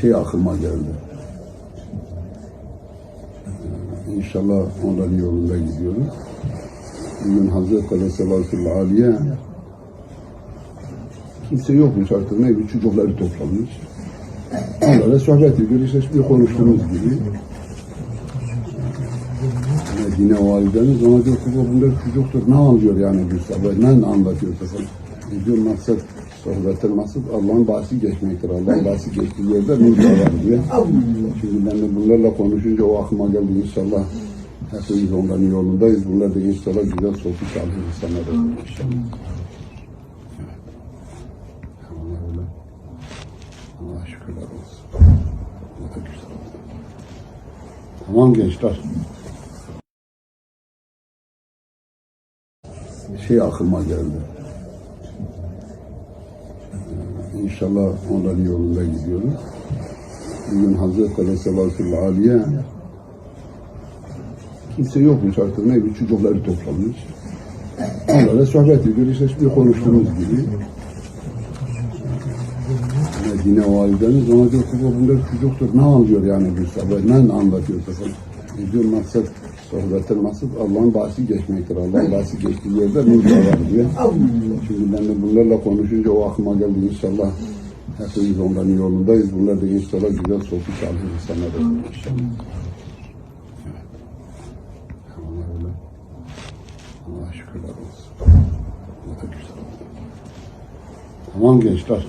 şey aklıma geldi. İnşallah onların yolunda gidiyoruz. Bugün Hazreti Aleyhisselatü Aliye kimse yokmuş artık ne bir çocukları toplamış. Onlara sohbet ediyoruz. İşte bir konuştuğumuz gibi. Medine validemiz ona diyor ki "Bu bunlar çocuktur. Ne anlıyor yani bu sabah? Ne anlatıyor? E diyor maksat sohbetin Allah'ın bahsi geçmektir. Allah'ın bahsi geçtiği yerde nur var diyor. Şimdi ben de bunlarla konuşunca o aklıma geldi inşallah. Hepimiz onların yolundayız. Bunlar da inşallah güzel sohbet salih insanlar olur inşallah. Allah şükürler olsun. Tamam gençler. Şey aklıma geldi. İnşallah onların yolunda gidiyoruz. Bugün Hazreti Aleyhisselatü Aliye kimse yokmuş artık ne bir çocukları toplamış. Onlara sohbet ediyoruz. İşte bir konuştuğumuz gibi. Medine validemiz ona diyor ki "Bu bunlar çocuktur. Ne anlıyor yani bu sabah? Ne anlatıyor efendim? E diyor maksat sohbetin maksat Allah'ın bahsi geçmektir. Allah'ın bahsi geçtiği yerde nur var diyor. Şimdi ben de bunlarla konuşunca o aklıma geldi inşallah. Hepimiz onların yolundayız. Bunlar da inşallah güzel sohbet salih insanlar olur inşallah. Tamam gençler.